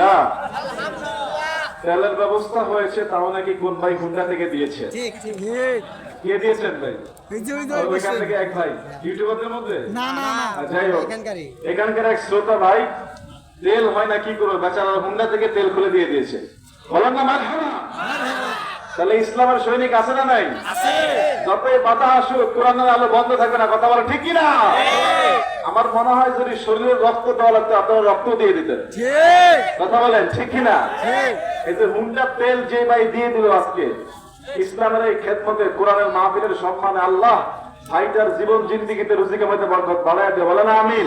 আলহামদুলিল্লাহ তেলের ব্যবস্থা হয়েছে তাও নাকি কোন ভাই হুন্ডা থেকে দিয়েছে? ঠিক ঠিক কে দিয়েছেন ভাই? ওই যে ওই যে আর ওই ওইখান থেকে এক ভাই। ইউটিউবারদের মধ্যে? না না না। যাই হোক। এখানকার এক শ্রোতা ভাই তেল হয় না কি করবে? বেচারা হুন্ডা থেকে তেল খুলে দিয়ে দিয়েছে। বলেন না মার তাহলে ইসলামের সৈনিক আছে না নাই? যতই বাধা আসুক কোরআনের আলো বন্ধ থাকবে না কথা বলে ঠিক না আমার মনে হয় যদি শরীরের রক্ত দেওয়া লাগতো আপনারা রক্ত দিয়ে দিতেন। কথা বলেন ঠিক কিনা এই যে হুন্ডা তেল যে ভাই দিয়ে দিল আজকে ইসলামের এই খেদমতে কোরআনের মাহফিলের সম্মানে আল্লাহ ভাইটার জীবন জিন্দিগিতে রুজি কামাইতে বরকত বাড়ায় দিয়ে। বলে না আমিন।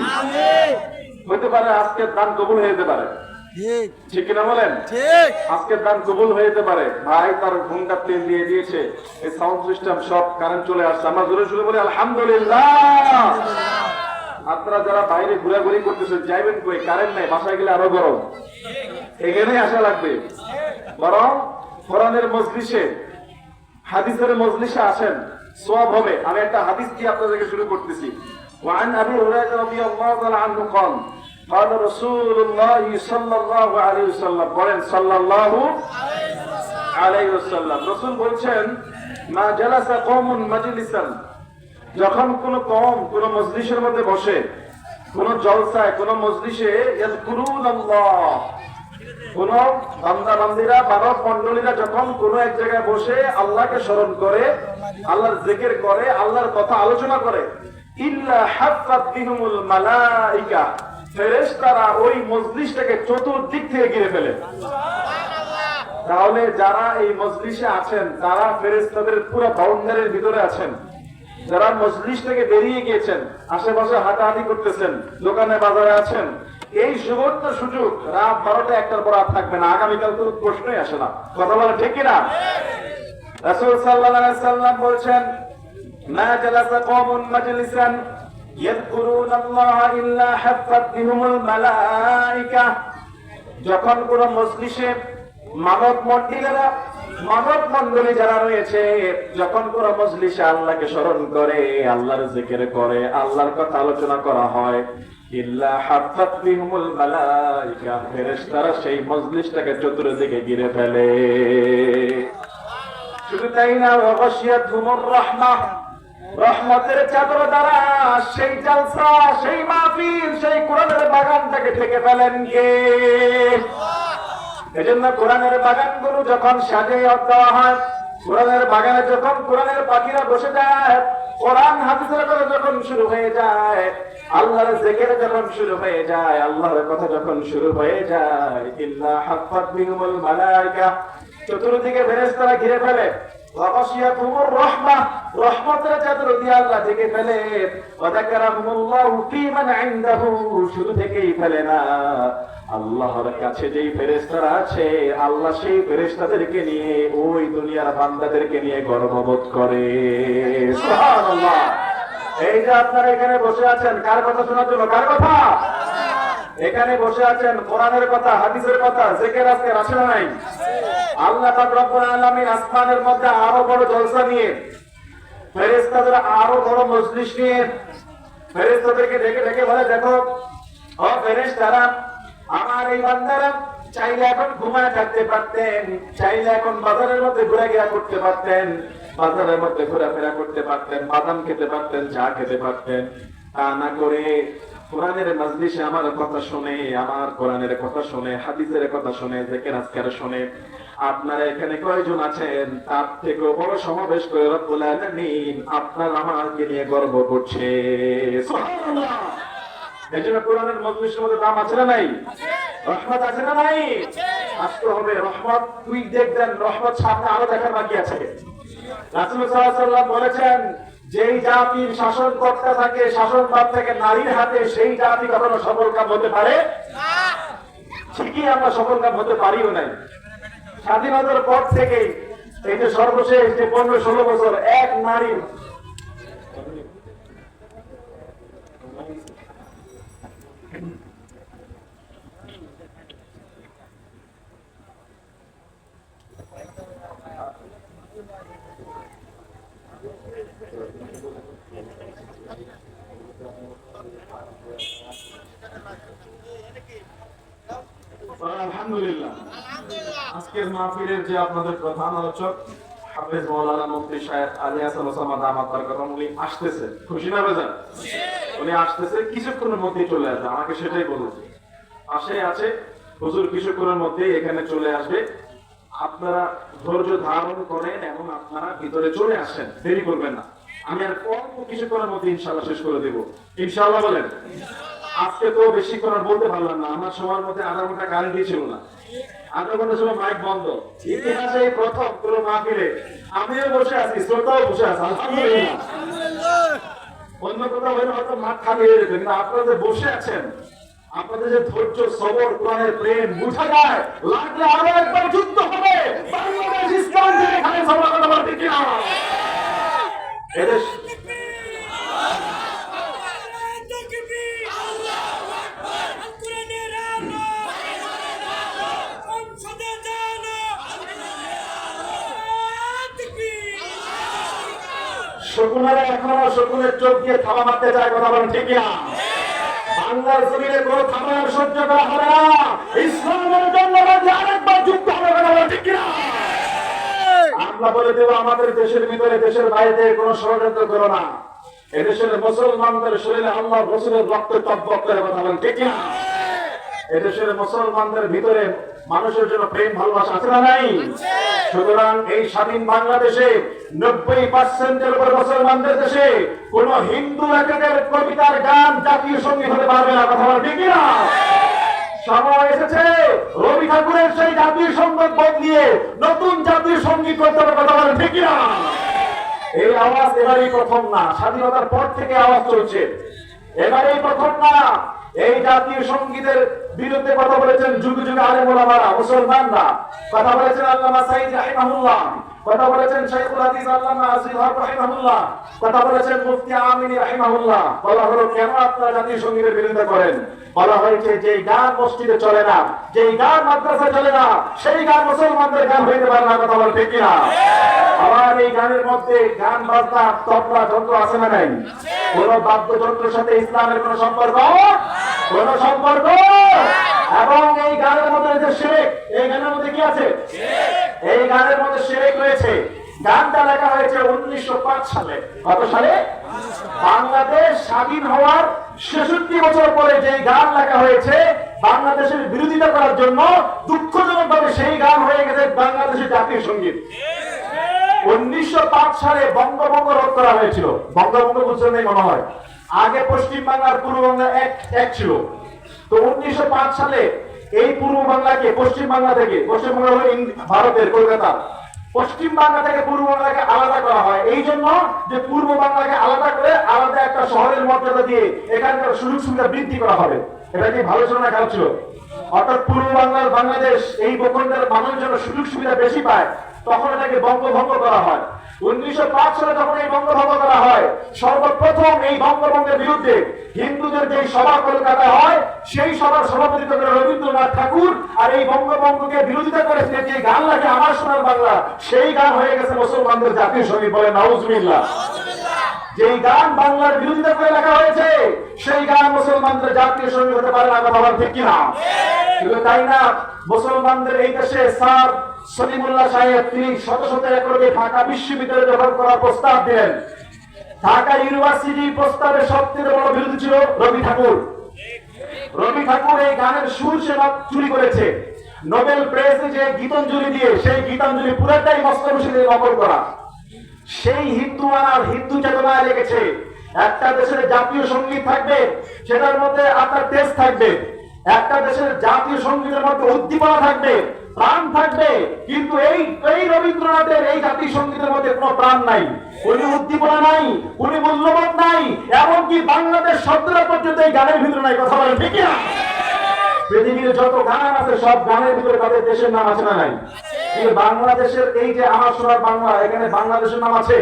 হইতে পারে আজকের দান কবুল হয়ে যেতে পারে। ঠিক। কিনা বলেন? ঠিক। আজকের দান কবুল হয়ে যেতে পারে। ভাই তার ঘুমটা তেল দিয়ে দিয়েছে। এই সাউন্ড সিস্টেম সব কারেন্ট চলে আসছে। আমরা জোরে শুনে বলি আলহামদুলিল্লাহ। আপনারা যারা বাইরে ঘোরাঘুরি করতেছেন যাইবেন কই কারেন্ট নাই বাসায় গেলে আরো গরম এখানেই আসা লাগবে বরং কোরআনের মজলিসে হাদিসের মজলিসে আসেন সওয়াব হবে আমি একটা হাদিস দিয়ে আপনাদেরকে শুরু করতেছি وعن ابي هريره رضي الله تعالى عنه قال قال رسول الله صلى الله عليه وسلم বলেন সাল্লাল্লাহু আলাইহি ওয়াসাল্লাম রাসূল বলছেন মা জালাসা কওমুন মাজলিসান যখন কোন কম কোন মজলিসের মধ্যে বসে, কোন জলসায়, কোন মজলিসে কোন বান্দা বান্দিরা মানব মন্ডলীরা যখন কোন এক জায়গায় বসে আল্লাহকে স্মরণ করে, আল্লাহর জিকির করে, আল্লাহর কথা আলোচনা করে তাহলে যারা এই মজলিসে আছেন, তারা ফেরেশতাদের পুরো বাউন্ডারির ভিতরে আছেন। যারা মজলিস থেকে বেরিয়ে গিয়েছেন, আশেপাশে হাঁটাহাঁটি করতেছেন, দোকানে বাজারে আছেন, এই সুবর্ণ সুযোগ রাত বারোটা একটার পর আর থাকবে না। আগামীকাল তো প্রশ্নই আসে না। কথা বলে ঠিক কিনা? রাসূল সাল্লাম বলছেন, মা জালাসা কওমুন মাজলিসান ইয়াযকুরুনা আল্লাহ ইল্লা হাফাত বিহুমুল মালাইকা। যখন কোন মজলিসে মানব মন্ডিলেরা মানব মন্ডলী যারা রয়েছে, যখন কোন মজলিসে আল্লাহকে স্মরণ করে, আল্লাহর জিকির করে, আল্লাহর কথা আলোচনা করা হয় সেই চতুর্দিকে ঘিরে ফেলে। শুধু তাই না রহমতের চাদর দ্বারা সেই জালসা, সেই মাহফিল, সেই কোরআনের বাগানটাকে ঢেকে ফেলেন কে? এজন্য কোরআনের বাগানগুলো যখন সাজে দেওয়া হয়, কোরআনের বাগানে যখন কোরআনের পাখিরা বসে যায়, কোরআন হাদিসের কথা যখন শুরু হয়ে যায়, আল্লাহর জিকির যখন শুরু হয়ে যায়, আল্লাহর কথা যখন শুরু হয়ে যায়, ইল্লা হাফাত বিহুমুল মালাইকা, চতুর্দিকে ফেরেশতারা ঘিরে ফেলে। আল্লাহর কাছে যেই ফেরেশতারা আছে, আল্লাহ সেই ফেরেশতাদেরকে নিয়ে ওই দুনিয়ার বান্দাদেরকে নিয়ে গর্ববোধ করে। এই যে আপনারা এখানে বসে আছেন, কার কথা শোনার জন্য? কার কথা? এখানে বসে আছেন, কোরআনের কথা, হাদিসের কথা, জেকের আজকে আসে নাই? আল্লাহ রব্বুল আলামিন আসমানের মধ্যে আরও বড় জলসা নিয়ে ফেরেশতাদের আরও বড় মজলিস নিয়ে ফেরেশতাদেরকে ডেকে ডেকে বলে, দেখো, ও ফেরেশতারা, আমার এই বান্দারা চাইলে এখন ঘুমায় থাকতে পারতেন, চাইলে এখন বাজারের মধ্যে ঘোরাঘেরা করতে পারতেন, বাজারের মধ্যে ঘোরাফেরা করতে পারতেন, বাদাম খেতে পারতেন, চা খেতে পারতেন। তা না করে কোরআনের মজলিসে আমার কথা শুনে, আমার কোরআনের কথা শুনে, হাদিসের কথা শুনে, জেকের আজকার শুনে আপনারা এখানে কয়জন আছেন? তার থেকেও বড় সমাবেশ করে রব্বুল আলামিন আপনার আমাকে নিয়ে গর্ব করছে। সুবহানাল্লাহ। এই জন্য কোরআনের মজলিসের মধ্যে দাম আছে না নাই? রহমত আছে না নাই? আসতে হবে রহমত। তুই দেখবেন রহমত সামনে আরও দেখার বাকি আছে। রাসূল সাল্লাল্লাহু আলাইহি বলেছেন যেই জাতির শাসন কর্তা থাকে শাসন ভাব থেকে নারীর হাতে সেই জাতি কখনো সফল কাম হতে পারে? ঠিকই আমরা সফল কাম হতে পারিও নাই। স্বাধীনতার পর থেকে এই যে সর্বশেষ যে পনেরো ষোলো বছর এক নারীর আলহামদুলিল্লাহ। আজকের মাহফিলের যে আপনাদের প্রধান আলোচক, হাফেজ মৌলানা মুফতি সাহেব আলী হাসান ওসামা দামাত বারকাতুম উনি আসতেছে। খুশি না বেজান উনি আসতেছে, কিছুক্ষণের মধ্যেই চলে আসবে। আমাকে সেটাই বলেছে পাশে আছে হুজুর, কিছুক্ষণের মধ্যেই এখানে চলে আসবে। আপনারা ধৈর্য ধারণ করেন এবং আপনারা ভিতরে চলে আসেন। দেরি করবেন না। আমি আর অল্প কিছুক্ষণের মধ্যে ইনশাআল্লাহ শেষ করে দেব। ইনশাআল্লাহ বলেন। আজকে তো বেশিক্ষণ আর বলতে পারলাম না। আমার সময়ের মধ্যে আধা ঘণ্টা কারেন্ট ছিল না। আধা ঘণ্টা সময় মাইক বন্ধ। ইতিহাসে এই প্রথম কোনো মাহফিলে আমিও বসে আছি, শ্রোতাও বসে আছে অন্য কোথাও হলে হয়তো মাঠ যেত, কিন্তু আপনারা যে বসে আছেন, আপনাদের যে ধৈর্য, সবর কোরআনের প্রেম, বুঝা যায়। লাগলে আরও একবার যুদ্ধ হবে। বাংলাদেশ ইসলাম এখানে সবার কথা বলতে কি না এদেশ শকুনেরা এখনও শকুনের চোখ দিয়ে মারতে চায় কথা বলেন ঠিক না। বলে আমাদের দেশের ভিতরে, দেশের বাইরে কোনো ষড়যন্ত্র করো না। এদেশের মুসলমানদের শরীরে আল্লাহ রসুলের রক্ত টকবক করে কথা বলেন ঠিক না এদেশের মুসলমানদের ভিতরে মানুষের জন্য প্রেম ভালোবাসা আছে না নাই? সুতরাং এই স্বাধীন বাংলাদেশে নব্বই পার্সেন্টের উপর মুসলমানদের দেশে কোন হিন্দু লেখকের কবিতার গান জাতীয় সংগীত হতে পারবে না কথা বলা ঠিক না সময় এসেছে রবি ঠাকুরের সেই জাতীয় সংগীত বদলিয়ে নতুন জাতীয় সংগীত করতে হবে কথা বলেন ঠিক না এই আওয়াজ এবারই প্রথম না স্বাধীনতার পর থেকে আওয়াজ চলছে। এবারেই প্রথম না এই জাতীয় সঙ্গীতের বিরুদ্ধে কথা বলেছেন যুগ যুগে আলেম ওলামারা মুসলমানরা। কথা বলেছেন আল্লামা সাইদ রাহিমাহুল্লাহ। কথা বলেছেন শাইখুল হাদিস আল্লামা আজিজ হক রাহিমাহুল্লাহ। কথা বলেছেন মুফতি আমিনী রাহিমাহুল্লাহ। বলা হলো, কেন আপনারা জাতীয় সঙ্গীতের বিরোধিতা করেন? বলা হয়েছে যে গান মসজিদে চলে না যে গান মাদ্রাসায় চলে না, সেই গান মুসলমানদের গান হইতে পারে না, কথা বল ঠিক কিনা? আবার এই গানের মধ্যে গান, বাজনা, তবলা, যন্ত্র আছে না নাই? কোন বাদ্যযন্ত্রের সাথে ইসলামের কোন সম্পর্ক? কোন সম্পর্ক? এবং এই গানের মধ্যে যে শেখ এই গানের মধ্যে কি আছে? এই গানের মধ্যে শেখ রয়েছে। গানটা লেখা হয়েছে উনিশশো সালে। কত সালে? বাংলাদেশ স্বাধীন হওয়ার ছেষট্টি বছর পরে যে গান লেখা হয়েছে, বাংলাদেশের বিরোধিতা করার জন্য দুঃখজনক ভাবে সেই গান হয়ে গেছে বাংলাদেশের জাতীয় সংগীত। উনিশশো সালে বঙ্গভঙ্গ রোধ করা হয়েছিল। বঙ্গভঙ্গ বুঝতে নেই মনে হয়। আগে পশ্চিম বাংলার পূর্ব এক এক ছিল। তো উনিশশো পাঁচ সালে এই পূর্ব বাংলাকে পশ্চিম বাংলা থেকে। পশ্চিম বাংলা ভারতের, কলকাতা। পশ্চিম বাংলা থেকে পূর্ব বাংলাকে আলাদা করা হয়। এই জন্য যে পূর্ব বাংলাকে আলাদা করে আলাদা একটা শহরের মর্যাদা দিয়ে এখানকার সুযোগ সুবিধা বৃদ্ধি করা হবে। এটা কি ভালো ছিল না খারাপ ছিল? অর্থাৎ পূর্ব বাংলার বাংলাদেশ এই ভূখণ্ডের মানুষ যেন সুযোগ সুবিধা বেশি পায়, তখন এটাকে বঙ্গভঙ্গ করা হয়। হিন্দুদের যে সভা কলকাতায় সেই সভার সভাপতিত্ব করে রবীন্দ্রনাথ ঠাকুর, আর এই বঙ্গভঙ্গকে বিরোধিতা করেছিলেন যে গান আমার সোনার বাংলা, সেই গান হয়ে গেছে মুসলমানদের জাতীয় সংগীত বলে নাউজুবিল্লাহ যেই গান বাংলার বিরোধিতা করে লেখা হয়েছে, সেই গান মুসলমানদের জাতীয় সংগীত হতে পারে না, কথা বলার ঠিক কিনা? শুধু তাই না, মুসলমানদের এই দেশে স্যার সলিমুল্লাহ সাহেব, তিনি শত শত একরে ঢাকা বিশ্ববিদ্যালয় দখল করার প্রস্তাব দিলেন। ঢাকা ইউনিভার্সিটি প্রস্তাবে সবচেয়ে বড় বিরোধী ছিল রবি ঠাকুর। রবি ঠাকুর এই গানের সুর সে না চুরি করেছে। নোবেল প্রাইজে যে গীতাঞ্জলি দিয়ে, সেই গীতাঞ্জলি পুরাটাই মস্ত নকল করা। সেই হিন্দু আর হিন্দু চেতনায় লেগেছে? একটা দেশের জাতীয় সংগীত থাকবে, সেটার মধ্যে আপনার দেশ থাকবে। একটা দেশের জাতীয় সঙ্গীতের মধ্যে উদ্দীপনা থাকবে, প্রাণ থাকবে। কিন্তু এই এই রবীন্দ্রনাথের এই জাতীয় সঙ্গীতের মধ্যে কোনো প্রাণ নাই। কোনো উদ্দীপনা নাই, কোনো মূল্যবোধ নাই। এমনকি বাংলাদেশ শব্দটা পর্যন্ত এই গানের ভিতরে নাই, কথা বলেন ঠিক না পৃথিবীর যত গান আছে সব গানের ভিতরে তাদের দেশের নাম আছে না নাই? বাংলাদেশের এই যে আমার সোনার বাংলা এখানে বাংলাদেশের নাম আছে?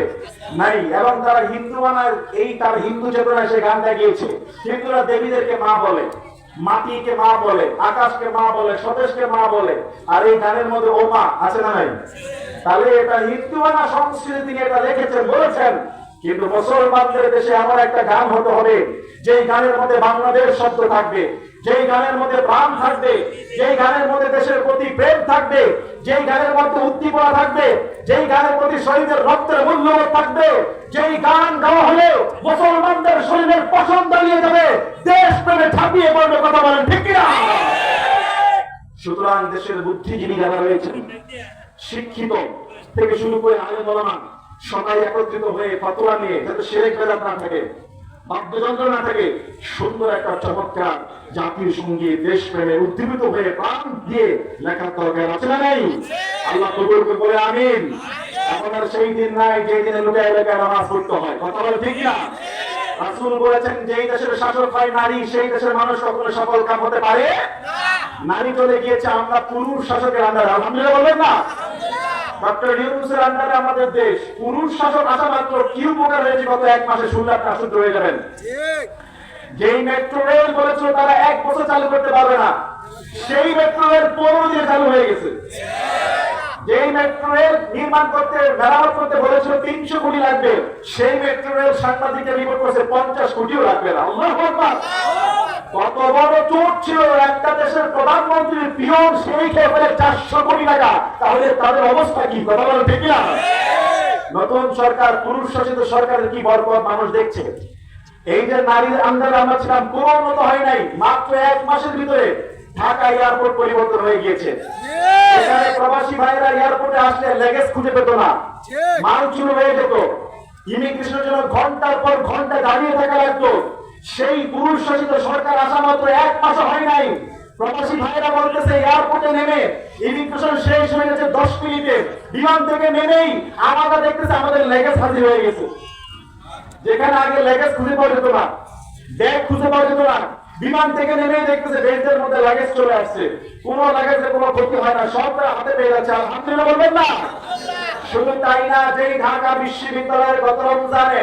নাই। এবং তারা হিন্দু এই তার হিন্দু চেতনায় সে গিয়েছে হিন্দুরা দেবীদেরকে মা বলে মাটিকে মা বলে আকাশকে মা বলে স্বদেশকে মা বলে। আর এই গানের মধ্যে ও মা আছে না নাই? তাহলে এটা হিন্দু সংস্কৃতি তিনি এটা লিখেছেন বলেছেন। কিন্তু মুসলমানদের দেশে এমন একটা গান হতে হবে যে গানের মধ্যে বাংলাদেশ শব্দ থাকবে। যেই গানের মধ্যে প্রাণ থাকবে, যেই গানের মধ্যে দেশের প্রতি প্রেম থাকবে, যেই গানের মধ্যে উদ্দীপনা থাকবে, যেই গানের প্রতি শহীদের রক্তের মূল্যবোধ থাকবে, যেই গান গাওয়া হলে মুসলমানদের শরীরের পছন্দ দাঁড়িয়ে যাবে দেশ প্রেমে ছাপিয়ে পড়বে কথা বলেন, ঠিক কিনা? সুতরাং দেশের বুদ্ধিজীবী যারা রয়েছেন, শিক্ষিত থেকে শুরু করে আলে বলমান সবাই একত্রিত হয়ে ফতোয়া নিয়ে যাতে সেরেক বেদাত না থাকে বাদ্যযন্ত্র না থাকে সুন্দর একটা চমৎকার সংগীত উদ্দীপিত হয়ে প্রাণ দিয়ে লেখার দরকার আছে না নাই? আল্লাহ কবুল করে বলে আমিন। এখন আর সেই দিন নাই যে দিনে লোকে এলাকায় নামাজ পড়তে হয়। কথা বলে ঠিক না? রাসূল বলেছেন যেই দেশের শাসক হয় নারী সেই দেশের মানুষ কখনো সফল কাম হতে পারে? নারী চলে গিয়েছে আমরা পুরুষ শাসকের আন্ডারে আলহামদুলিল্লাহ বলবেন না? আমাদের দেশ। পুরুষ শাসক আসা মাত্র কি উপকার হয়েছে গত এক মাসে শুনলে আপনি হয়ে যাবেন। যেই মেট্রো রেল বলেছিল তারা এক বছর চালু করতে পারবে না। সেই মেট্রো রেল পনেরো দিনে চালু হয়ে গেছে। যেই মেট্রো রেল নির্মাণ করতে, মেরামত করতে বলেছিল তিনশো কোটি লাগবে, সেই মেট্রো রেল সাংবাদিকদের রিপোর্ট করছে পঞ্চাশ কোটিও লাগবে না। কত বড় চোট ছিল একটা দেশের প্রধানমন্ত্রীর পিয়ন সেই খেয়ে চারশো কোটি টাকা। তাহলে তাদের অবস্থা কি? কথা বলে ঠিক না নতুন সরকার পুরুষ শাসিত সরকারের কি বরকত মানুষ দেখছে? এই যে নারীর আন্ডারে আমরা ছিলাম, কোনো উন্নত হয় নাই। মাত্র এক মাসের ভিতরে ঢাকা এয়ারপোর্ট পরিবর্তন হয়ে গিয়েছে। এখানে প্রবাসী ভাইরা এয়ারপোর্টে আসলে লেগেজ খুঁজে পেত না। মাল চুরি হয়ে যেত। ইমিগ্রেশনের জন্য ঘণ্টার পর ঘণ্টা দাঁড়িয়ে থাকা লাগতো। সেই পুরুষ শাসিত সরকার আসা মাত্র এক মাস হয় নাই। প্রবাসী ভাইরা বলতেছে এয়ারপোর্টে নেমে ইমিগ্রেশন শেষ হয়ে গেছে দশ মিনিটে। বিমান থেকে নেমেই আমরা দেখতেছে আমাদের লেগেজ হাজির হয়ে গেছে। যেখানে আগে লেগেজ খুঁজে পাওয়া যেত না ব্যাগ খুঁজে পাওয়া যেত না। বিমান থেকে নেমে দেখতেছে বেঞ্চের মধ্যে লাগেজ চলে আসছে। কোন লাগেজে কোনো ক্ষতি হয় না সব তারা হাতে পেয়ে যাচ্ছে। আলহামদুলিল্লাহ বলবেন না? শুধু তাই না যেই ঢাকা বিশ্ববিদ্যালয়ের গত রমজানে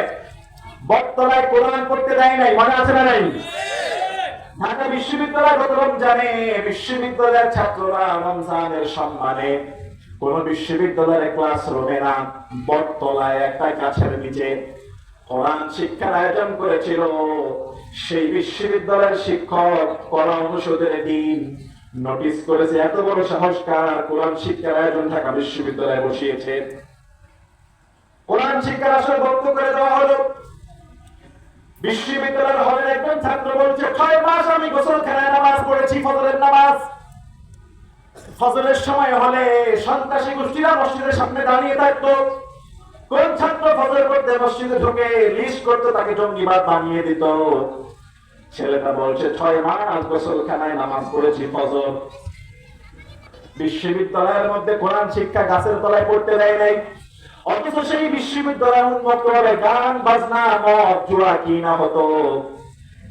বটতলায় কোরআন পড়তে দেয় নাই, মনে আছে না নাই? ঢাকা বিশ্ববিদ্যালয় গত রমজানে বিশ্ববিদ্যালয়ের ছাত্ররা রমজানের সম্মানে কোন বিশ্ববিদ্যালয়ের ক্লাস রুমে না, বটতলায় একটা গাছের নিচে কোরআন শিক্ষার আয়োজন করেছিল। সেই বিশ্ববিদ্যালয়ের শিক্ষক কলা অনুষদের দিন নোটিশ করেছে, এত বড় সাহসকার কোরআন শিক্ষার আয়োজন ঢাকা বিশ্ববিদ্যালয়ে বসিয়েছে। কোরআন শিক্ষার আসলে বন্ধ করে দেওয়া হলো বিশ্ববিদ্যালয়ের হলের একজন ছাত্র বলছে, ছয় মাস আমি গোসলখানায় নামাজ পড়েছি, ফজরের নামাজ। ফজরের সময় হলে সন্ত্রাসী গোষ্ঠীরা মসজিদের সামনে দাঁড়িয়ে থাকতো। কোন ছাত্র ফজর করতে মসজিদে ঢুকে লিস্ট করতো, তাকে জঙ্গিবাদ বানিয়ে দিত। ছেলেটা বলছে, ছয় মাস নামাজ পড়েছি, ফজর। বিশ্ববিদ্যালয়ের মধ্যে কোরআন শিক্ষা গাছের তলায় পড়তে দেয় নাই। অথচ সেই বিশ্ববিদ্যালয় উন্মুক্ত হবে গান, বাজনা, মদ জুয়া কি না হতো।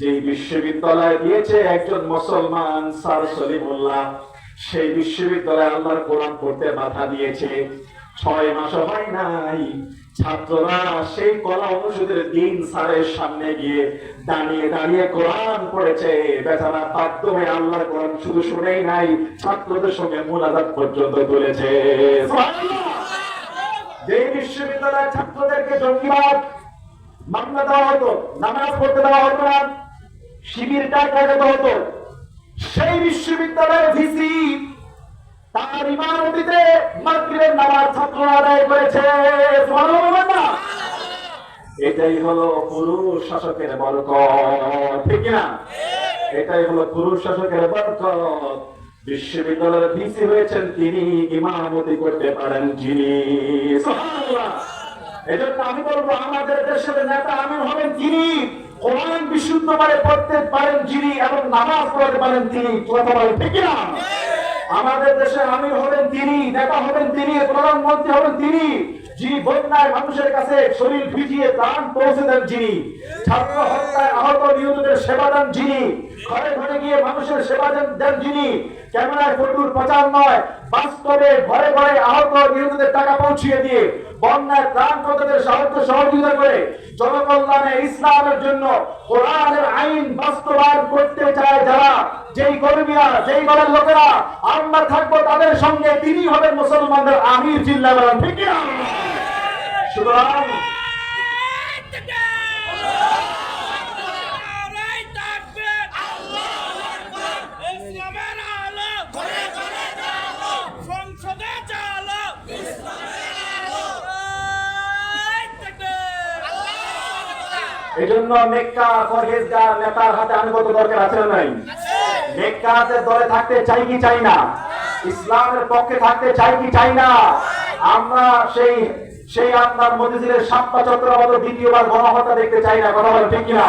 যে বিশ্ববিদ্যালয় দিয়েছে একজন মুসলমান, স্যার সলিমুল্লাহ, সেই বিশ্ববিদ্যালয়ে আল্লাহর কোরআন পড়তে বাধা দিয়েছে। ছয় মাস হয় নাই। ছাত্ররা সেই কলা অনুষদের দিন স্যারের সামনে গিয়ে দাঁড়িয়ে দাঁড়িয়ে কোরআন পড়েছে। বেচারা বাধ্য হয়ে আল্লাহর কোরআন শুধু শুনেই নাই, ছাত্রদের সঙ্গে মোলাজাত পর্যন্ত তুলেছে। সুবহানাল্লাহ! যে বিশ্ববিদ্যালয়ের ছাত্রদেরকে জঙ্গিবাদ, মামলা দেওয়া হতো, নামাজ পড়তে দেওয়া হতো না, শিবির লাগাতে হতো, সেই বিশ্ববিদ্যালয়ের ভিসি তার ইমারতিতে মাগরিবের নামাজ ছাত্র আদায় করেছে? এটাই হলো পুরুষ শাসকের বরকত, ঠিক না এটাই হলো পুরুষ শাসকের বরকত বিশ্ববিদ্যালয়ের ভিসি হয়েছেন তিনি, ইমামতি করতে পারেন যিনি। এজন্য আমি বলব, আমাদের দেশের নেতা আমি হবেন কোরআন পড়তে পারেন যিনি এবং নামাজ পড়তে পারেন তিনি। ঠিক না আমাদের দেশে হবেন তিনি, নেতা হবেন তিনি, প্রধানমন্ত্রী হবেন তিনি, যিনি বন্যায় মানুষের কাছে শরীর ভিজিয়ে প্রাণ পৌঁছে দেন যিনি, ছাত্র হত্যায় আহত নিহতদের সেবা দেন যিনি, ঘরে ঘরে গিয়ে মানুষের সেবা দেন যিনি ক্যামেরায় ফটোর প্রচার নয়, বাস্তবে ঘরে ঘরে আহত নিহতদের টাকা পৌঁছিয়ে দিয়ে বন্যায় প্রাণ কতদের সাহায্য সহযোগিতা করে জনকল্যাণে ইসলামের জন্য কোরআনের আইন বাস্তবায়ন করতে চায় যারা, যেই কর্মীরা, যেই দলের লোকেরা, আমরা থাকব তাদের সঙ্গে, তিনি হবেন মুসলমানদের আমির জিল্লা বলেন, ঠিক? সুতরাং এজন্য নেককার পরহেজগার নেতার হাতে আনুগত দরকার আছে নাই? নেককারদের দলে থাকতে চাই কি চাই না? ইসলামের পক্ষে থাকতে চাই কি চাই না? আমরা সেই সেই আপনার মদিজিরের সাপ্পা চক্রবর্তী দ্বিতীয়বার গণহত্যা দেখতে চাই না কথা বলে ঠিক কিনা?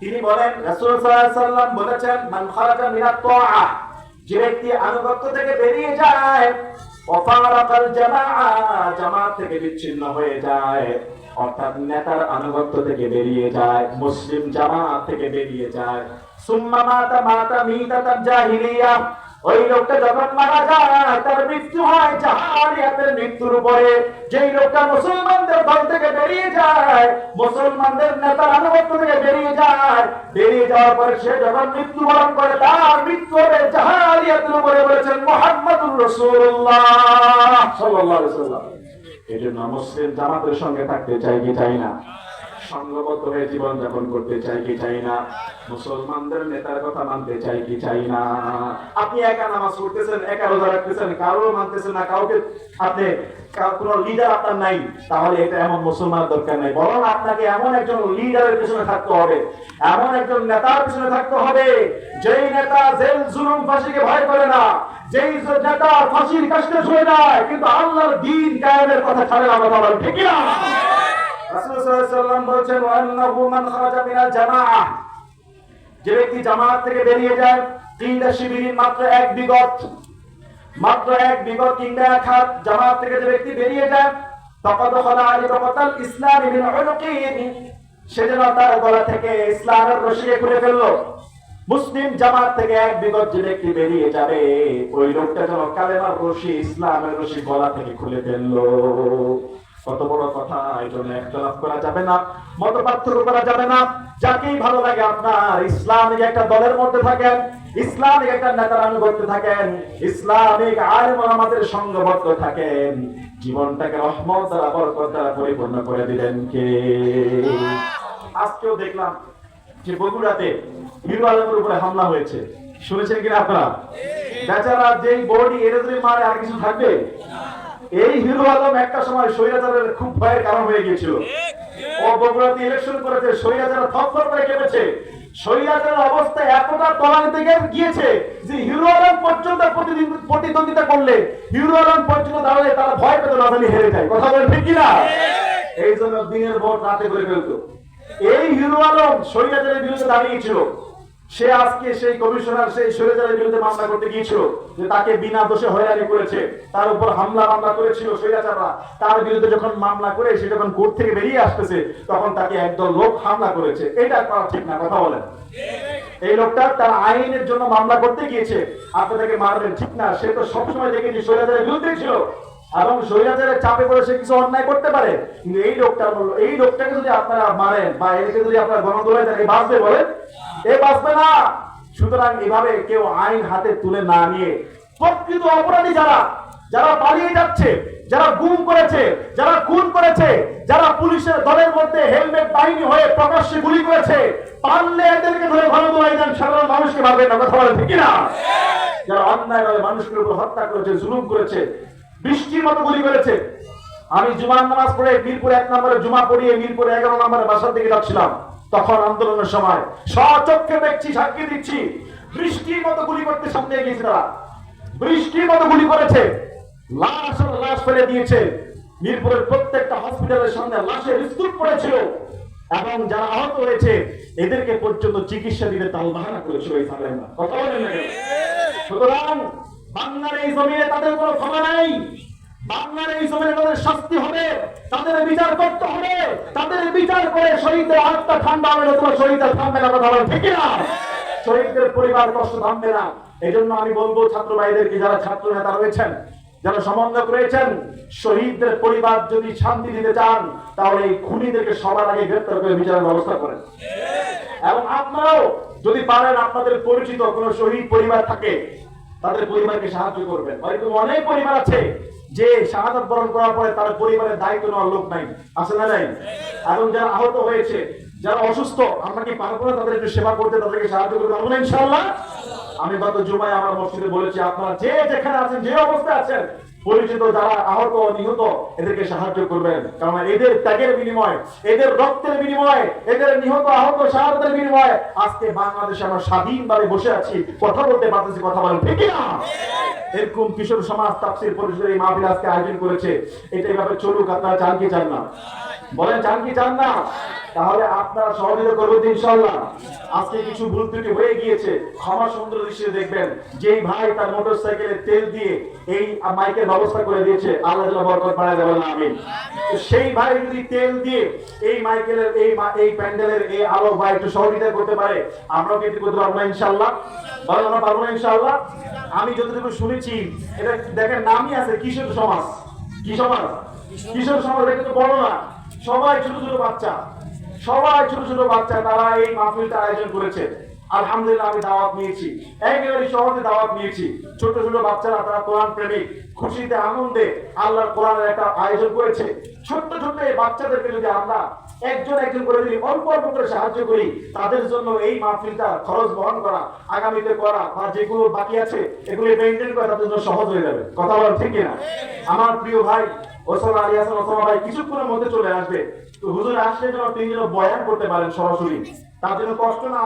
তিনি বলেন, রাসূল সাল্লাম বলেছেন, মান খারাজা মিনাত যে ব্যক্তি আনুগত্য থেকে বেরিয়ে যায় জামাআ, জামাত থেকে বিচ্ছিন্ন হয়ে যায়। অর্থাৎ নেতার আনুগত্য থেকে বেরিয়ে যায়, মুসলিম জামাত থেকে বেরিয়ে যায়। সুম্মা মাতা মাতা মিতাতান জাহিলিয়া ওই লোকটা যখন মারা যায় তার মৃত্যু হয় মৃত্যুর উপরে। যেই লোকটা মুসলমানদের দল থেকে বেরিয়ে যায় মুসলমানদের নেতার আনুগত্য থেকে বেরিয়ে যায় বেরিয়ে যাওয়ার পরে সে যখন মৃত্যুবরণ করে তার মৃত্যু হবে উপরে বলেছেন মোহাম্মদুর মুসলিম জামাতের সঙ্গে থাকতে চাই কি চাই না? সংঘবদ্ধ হয়ে জীবন যাপন করতে চাই কি চাই না? মুসলমানদের নেতার কথা মানতে চাই কি চাই না? আপনি একা নামাজ পড়তেছেন, একা রোজা রাখতেছেন কারও মানতেছেন না, কাউকে আপনি কোনো লিডার আপনার নাই, তাহলে এটা এমন দরকার নাই। বরং আপনাকে এমন একজন লিডারের পিছনে থাকতে হবে, এমন একজন নেতার পিছনে থাকতে হবে, যেই নেতা জেল, জুলুম, ফাঁসিকে ভয় করে না, যেই নেতা ফাঁসির কাছে শুয়ে কিন্তু আল্লাহর দিন কায়েমের কথা ছাড়ে না বলেন ঠিক না যে ব্যক্তি জামাত থেকে বেরিয়ে যায়, তিনটা শিবিরিন মাত্র এক বিগত, মাত্র এক বিগত কিংবা এক হাত জামাত থেকে যে ব্যক্তি বেরিয়ে যায় মুসলিম জামাত থেকে এক বিগত যে ব্যক্তি বেরিয়ে যাবে, ওই লোকটা যেন কালেমার রশি, ইসলামের রশি গলা থেকে খুলে ফেলল। কত বড় কথা এই জন্য একতলাফ করা যাবে না মত পার্থক্য করা যাবে না। যাকেই ভালো লাগে আপনার ইসলামিক একটা দলের মধ্যে থাকেন ইসলামিক একটা নেতার আনুগত্য থাকেন ইসলামিক আলেম আমাদের সংঘবদ্ধ থাকেন। জীবনটাকে রহমত দ্বারা বরকত দ্বারা পরিপূর্ণ করে দিলেন কে? আজকেও দেখলাম যে বগুড়াতে হিরো আলমের উপরে হামলা হয়েছে। শুনেছেন কিনা আপনারা? বেচারা যেই বডি এর মারে আর কিছু থাকবে? এই হিরো আলম একটা সময় স্বৈরাচারের খুব ভয়ের কারণ হয়ে গিয়েছিল। ও বগুড়াতে ইলেকশন করেছে স্বৈরাচার থরথর করে কেঁপেছে। স্বৈরাচারের অবস্থা এতটা তলানিতে গিয়ে- গিয়েছে যে হিরো আলম পর্যন্ত প্রতিদ্বন্দ্বী- প্রতিদ্বন্দ্বিতা করলে হিরো আলম পর্যন্ত দাঁড়ালে তারা ভয় পেত না জানি হেরে যায়। কথা বলেন ঠিক কিনা? এই জন্য দিনের ভোট রাতে করে ফেলতো। এই হিরো আলম স্বৈরাচারের বিরুদ্ধে দাঁড়িয়েছিল। সে আজকে সেই কমিশনার, সেই স্বৈরাচারের বিরুদ্ধে মামলা করতে গিয়েছিল, যে তাকে বিনা দোষে হয়রানি করেছে। তার উপর হামলা মামলা করেছিল স্বৈরাচাররা তার বিরুদ্ধে যখন মামলা করে, সে যখন কোর্ট থেকে বেরিয়ে আসতেছে, তখন তাকে একদল লোক হামলা করেছে। এটা করা ঠিক না, কথা বলেন। এই লোকটা তার আইনের জন্য মামলা করতে গিয়েছে। আপনি তাকে মারবেন, ঠিক না? সে তো সবসময় দেখেছি স্বৈরাচারের বিরুদ্ধে ছিল। এবং স্বৈরাচারের চাপে পড়ে সে কিছু অন্যায় করতে পারে। কিন্তু এই লোকটা বলল এই লোকটাকে যদি আপনারা মারেন, বা একে যদি আপনারা গণদোলায় এ বাঁচবে বলেন এ বাঁচবে না। সুতরাং এভাবে কেউ আইন হাতে তুলে না নিয়ে প্রকৃত অপরাধী যারা যারা পালিয়ে যাচ্ছে, যারা গুম করেছে, যারা খুন করেছে, যারা পুলিশের দলের মধ্যে হেলমেট বাহিনী হয়ে প্রকাশ্যে গুলি করেছে, পারলে এদেরকে ধরে ভালো দোলাই দেন সাধারণ মানুষকে মারবেন না কথা বলেন ঠিক না? যারা অন্যায়ভাবে মানুষের উপর হত্যা করেছে, জুলুম করেছে, বৃষ্টির মতো গুলি করেছে। আমি জুমার নামাজ পড়ে মিরপুর এক নম্বরে জুমা পড়িয়ে মিরপুর এগারো নম্বরে বাসার দিকে যাচ্ছিলাম। তখন আন্দোলনের সময় সচক্ষে দেখছি, সাক্ষী দিচ্ছি, বৃষ্টির মতো গুলি করতে সামনে এগিয়েছে তারা। বৃষ্টির মতো গুলি করেছে। লাশ লাশ ফেলে দিয়েছে। মিরপুরের প্রত্যেকটা হসপিটালের সামনে লাশের স্তূপ পড়েছিল। এবং যারা আহত হয়েছে, এদেরকে পর্যন্ত চিকিৎসা দিতে তাল বাহানা করেছিল এই সালেমরা কথা বলেন সুতরাং বাংলার এই জমিনে তাদের কোনো ক্ষমা নাই। বাংলার এই শাস্তি হবে, তাদের বিচার করতে হবে, তাদের বিচার করে শহীদের আত্মা ঠান্ডা হবে শহীদের থামবে না কথা ঠিক না শহীদদের পরিবার কষ্ট থামবে না। এই জন্য আমি বলব, ছাত্র ভাইদেরকে, যারা ছাত্র নেতা রয়েছেন, যারা সমন্বয়ক রয়েছেন, শহীদদের পরিবার যদি শান্তি দিতে চান, তাহলে এই খুনিদেরকে সবার আগে গ্রেপ্তার করে বিচারের ব্যবস্থা করেন। এবং আপনারাও যদি পারেন, আপনাদের পরিচিত কোনো শহীদ পরিবার থাকে তাদের পরিবারকে সাহায্য করবেন। হয়তো অনেক পরিবার আছে যে শাহাদাত বরণ করার পরে তার পরিবারের দায়িত্ব নেওয়ার লোক নাই। আছে না নাই? এবং যারা আহত হয়েছে, যারা অসুস্থ, আমরা কি পারব না তাদের একটু সেবা করতে, তাদেরকে সাহায্য করতে পারব না ইনশাল্লাহ আমি গত জুমায় আমার মসজিদে বলেছি, আপনারা যে যেখানে আছেন, যে অবস্থায় আছেন পরিচিত যারা আহত নিহত এদেরকে সাহায্য করবেন। কারণ এদের ত্যাগের বিনিময়, এদের রক্তের বিনিময়ে, এদের নিহত, আহত সাহায্যের বিনিময়ে আজকে বাংলাদেশে আমরা স্বাধীনভাবে বসে আছি, কথা বলতে পারতেছি, কথা বলেন, ঠিক না এরকম কিশোর সমাজ তাপসির পরিষদের এই মাহফিল আজকে আয়োজন করেছে। এটা এভাবে চলুক, আপনারা চান কি চান না। বলেন চান কি চান না? তাহলে আপনারা সহযোগিতা করবেন ইনশাল্লাহ আজকে কিছু ভুল ত্রুটি হয়ে গিয়েছে, ক্ষমা সুন্দর দৃশ্যে দেখবেন। যেই ভাই তার মোটর সাইকেলে তেল দিয়ে এই মাইকের ব্যবস্থা করে দিয়েছে, আল্লাহ যেন বরকত না আমিন। সেই ভাই যদি তেল দিয়ে এই মাইকেলের, এই এই প্যান্ডেলের, এই আলো ভাই একটু সহযোগিতা করতে পারে, আমরাও কিন্তু করতে পারব না ইনশাল্লাহ বলেন, আমরা পারব না ইনশাল্লাহ আমি যতটুকু শুনেছি, এটা দেখেন, নামই আছে কিশোর সমাজ। কি সমাজ? কিশোর সমাজ এটা তো বড় না। সবাই ছোট ছোট বাচ্চা। সবাই ছোট ছোট বাচ্চা, তারা এই মাহফিলটা আয়োজন করেছে। আলহামদুলিল্লাহ আমি দাওয়াত নিয়েছি। একেবারে সহজে দাওয়াত নিয়েছি। ছোট ছোট বাচ্চারা, তারা কোরআন প্রেমিক খুশিতে, আনন্দে আল্লাহর কোরআনের একটা আয়োজন করেছে। ছোট্ট ছোট্ট এই বাচ্চাদেরকে যদি আমরা একজন একজন করে যদি অল্প অল্প করে সাহায্য করি, তাদের জন্য এই মাহফিলটা খরচ বহন করা, আগামীতে করা বা যেগুলো বাকি আছে, এগুলো মেনটেন করা তাদের জন্য সহজ হয়ে যাবে। কথা বলেন ঠিক না আমার প্রিয় ভাই ওসমান আলী হাসান ওসমান ভাই কিছুক্ষণের মধ্যে চলে আসবে। তো হুজুর আসলে যেন তিনি যেন বয়ান করতে পারেন সরাসরি। তার জন্য কষ্ট না